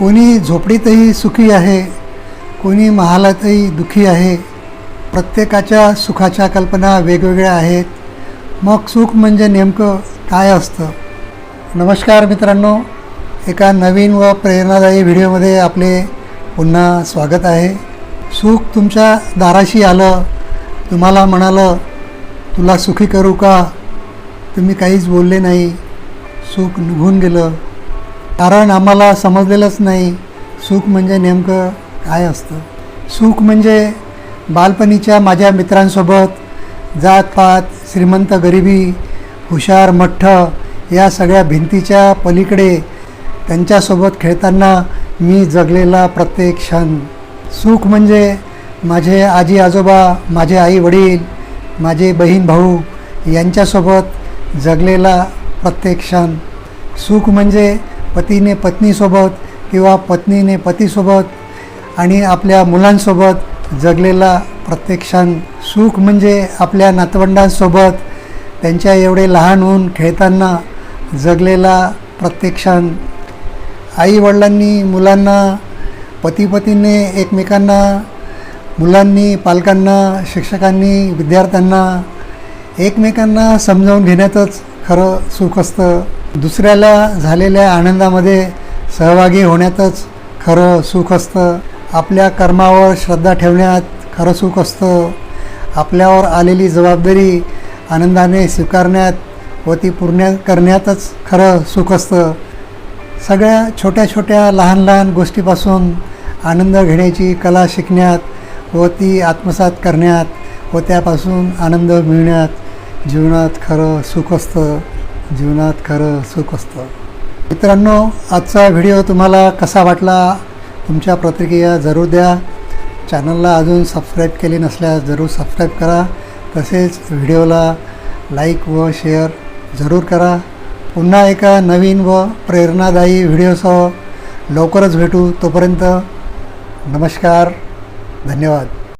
कोणी झोपडीतही सुखी आहे कोणी महालातही दुखी आहे प्रत्येकाच्या सुखाच्या कल्पना वेगवेगळ्या आहेत. मग सुख म्हणजे नेमकं काय असतं? नमस्कार मित्रांनो एका नवीन व प्रेरणादायी व्हिडिओमध्ये आपले पुन्हा स्वागत आहे. सुख तुमच्या दाराशी आलं तुम्हाला म्हणालं तुला सुखी करू का? तुम्ही काहीच बोलले नाही. सुख निघून गेलं. कारण आम्हाला समजलेलंच नाही सुख म्हणजे नेमकं काय असतं? सुख म्हणजे बालपणीच्या माझ्या मित्रांसोबत जातपात श्रीमंत गरिबी हुशार मठ्ठ या सगळ्या भिंतीच्या पलीकडे त्यांच्यासोबत खेळताना मी जगलेला प्रत्येक क्षण. सुख म्हणजे माझे आजी आजोबा माझे आई वडील माझे बहीण भाऊ यांच्यासोबत जगलेला प्रत्येक क्षण. सुख म्हणजे पतीने पत्नीसोबत किंवा पत्नीने पतीसोबत आणि आपल्या मुलांसोबत जगलेला प्रत्येक क्षण सुख म्हणजे आपल्या नातवंडांसोबत त्यांच्या एवढे लहान होऊन खेळताना जगलेला प्रत्येक क्षण. आईवडिलांनी मुलांना पतीपतीने एकमेकांना मुलांनी पालकांना शिक्षकांनी विद्यार्थ्यांना एकमेकांना समजावून घेण्यातच खरं सुख असतं. दुसऱ्याला झालेल्या आनंदामध्ये सहभागी होण्यातच खरं सुख असतं. आपल्या कर्मावर श्रद्धा ठेवण्यात खरं सुख असतं. आपल्यावर आलेली जबाबदारी आनंदाने स्वीकारण्यात व ती पूर्ण करण्यातच खरं सुख असतं. सगळ्या छोट्या छोट्या लहान लहान गोष्टीपासून आनंद घेण्याची कला शिकण्यात व ती आत्मसात करण्यात व त्यापासून आनंद मिळण्यात जीवनात खरं सुख असतं. जीवनात खरं सुख असतं. मित्रांनो आजचा व्हिडिओ तुम्हाला कसा वाटला? तुमच्या प्रतिक्रिया जरूर द्या. चॅनलला अजून सबस्क्राईब केली नसल्यास जरूर सबस्क्राईब करा. तसेच व्हिडिओला लाईक व शेअर जरूर करा. पुन्हा एका नवीन व प्रेरणादायी व्हिडिओसह लवकरच भेटू तोपर्यंत नमस्कार धन्यवाद.